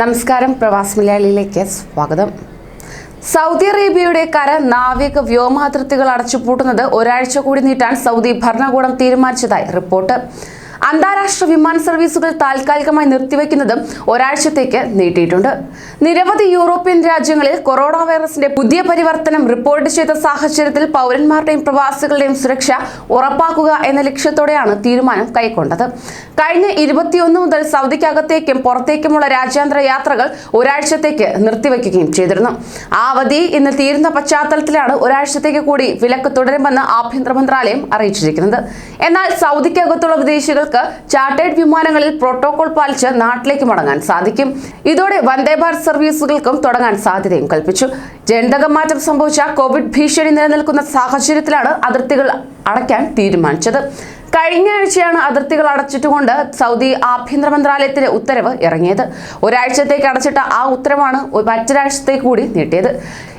നമസ്കാരം പ്രവാസ് മലയാളിയിലേക്ക് സ്വാഗതം. സൗദി അറേബ്യയുടെ കര നാവിക വ്യോമാതിർത്തികൾ അടച്ചുപൂട്ടുന്നത് ഒരാഴ്ച കൂടി നീട്ടാൻ സൗദി ഭരണകൂടം തീരുമാനിച്ചതായി റിപ്പോർട്ട്. അന്താരാഷ്ട്ര വിമാന സർവീസുകൾ താൽക്കാലികമായി നിർത്തിവെക്കുന്നതും ഒരാഴ്ചത്തേക്ക് നീട്ടിയിട്ടുണ്ട്. നിരവധി യൂറോപ്യൻ രാജ്യങ്ങളിൽ കൊറോണ വൈറസിന്റെ പുതിയ പരിവർത്തനം റിപ്പോർട്ട് ചെയ്ത സാഹചര്യത്തിൽ പൗരന്മാരുടെയും പ്രവാസികളുടെയും സുരക്ഷ ഉറപ്പാക്കുക എന്ന ലക്ഷ്യത്തോടെയാണ് തീരുമാനം കൈക്കൊണ്ടത്. കഴിഞ്ഞ ഇരുപത്തിയൊന്ന് മുതൽ സൗദിക്കകത്തേക്കും പുറത്തേക്കുമുള്ള രാജ്യാന്തര യാത്രകൾ ഒരാഴ്ചത്തേക്ക് നിർത്തിവെക്കുകയും ചെയ്തിരുന്നു. ആ അവധി ഇന്ന് തീരുന്ന പശ്ചാത്തലത്തിലാണ് ഒരാഴ്ചത്തേക്ക് കൂടി വിലക്ക് തുടരുമെന്ന് ആഭ്യന്തര മന്ത്രാലയം അറിയിച്ചിരിക്കുന്നത്. എന്നാൽ സൗദിക്കകത്തുള്ള വിദേശികൾക്ക് ചാർട്ടേഡ് വിമാനങ്ങളിൽ പ്രോട്ടോകോൾ പാലിച്ച് നാട്ടിലേക്ക് മടങ്ങാൻ സാധിക്കും. ഇതോടെ വന്ദേ ഭാരത് സർവീസുകൾക്കും തുടങ്ങാൻ സാധ്യതയും കൽപ്പിച്ചു. ജനിതക മാറ്റം സംഭവിച്ച കോവിഡ് ഭീഷണി നിലനിൽക്കുന്ന സാഹചര്യത്തിലാണ് അതിർത്തികൾ അടയ്ക്കാൻ തീരുമാനിച്ചത്. കഴിഞ്ഞ ആഴ്ചയാണ് അതിർത്തികൾ അടച്ചിട്ടുകൊണ്ട് സൗദി ആഭ്യന്തര മന്ത്രാലയത്തിന്റെ ഉത്തരവ് ഇറങ്ങിയത്. ഒരാഴ്ചത്തേക്ക് അടച്ചിട്ട ആ ഉത്തരവാണ് മറ്റൊരാഴ്ചത്തേക്ക് കൂടി നീട്ടിയത്.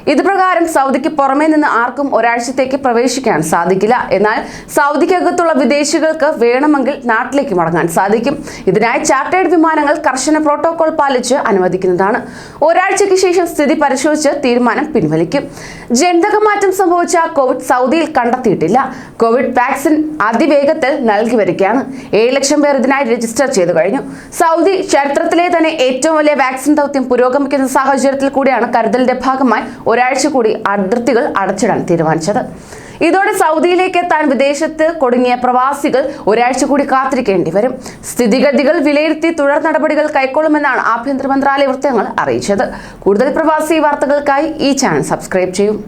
ഇത് പ്രകാരം സൗദിക്ക് പുറമേ നിന്ന് ആർക്കും ഒരാഴ്ചത്തേക്ക് പ്രവേശിക്കാൻ സാധിക്കില്ല. എന്നാൽ സൗദിക്കകത്തുള്ള വിദേശികൾക്ക് വേണമെങ്കിൽ നാട്ടിലേക്ക് മടങ്ങാൻ സാധിക്കും. ഇതിനായി ചാർട്ടേഡ് വിമാനങ്ങൾ കർശന പ്രോട്ടോകോൾ പാലിച്ച് അനുവദിക്കുന്നതാണ്. ഒരാഴ്ചയ്ക്ക് ശേഷം സ്ഥിതി പരിശോധിച്ച് തീരുമാനം പിൻവലിക്കും. ജന്തക മാറ്റം സംഭവിച്ച കോവിഡ് സൗദിയിൽ കണ്ടെത്തിയിട്ടില്ല. കോവിഡ് വാക്സിൻ അതിവേഗത്തിൽ നൽകി വരികയാണ്. ഏഴ് ലക്ഷം പേർ ഇതിനായി രജിസ്റ്റർ ചെയ്തു കഴിഞ്ഞു. സൗദി ചരിത്രത്തിലെ തന്നെ ഏറ്റവും വലിയ വാക്സിൻ ദൗത്യം പുരോഗമിക്കുന്ന സാഹചര്യത്തിൽ കൂടിയാണ് കരുതലിന്റെ ഭാഗമായി ഒരാഴ്ച കൂടി അതിർത്തികൾ അടച്ചിടാൻ തീരുമാനിച്ചത്. ഇതോടെ സൗദിയിലേക്ക് എത്താൻ വിദേശത്ത് കൊടുങ്ങിയ പ്രവാസികൾ ഒരാഴ്ച കൂടി കാത്തിരിക്കേണ്ടി വരും. സ്ഥിതിഗതികൾ വിലയിരുത്തി തുടർ നടപടികൾ കൈക്കൊള്ളുമെന്നാണ് ആഭ്യന്തര മന്ത്രാലയ വൃത്തങ്ങൾ അറിയിച്ചത്. കൂടുതൽ പ്രവാസി വാർത്തകൾക്കായി ഈ ചാനൽ സബ്സ്ക്രൈബ് ചെയ്യും.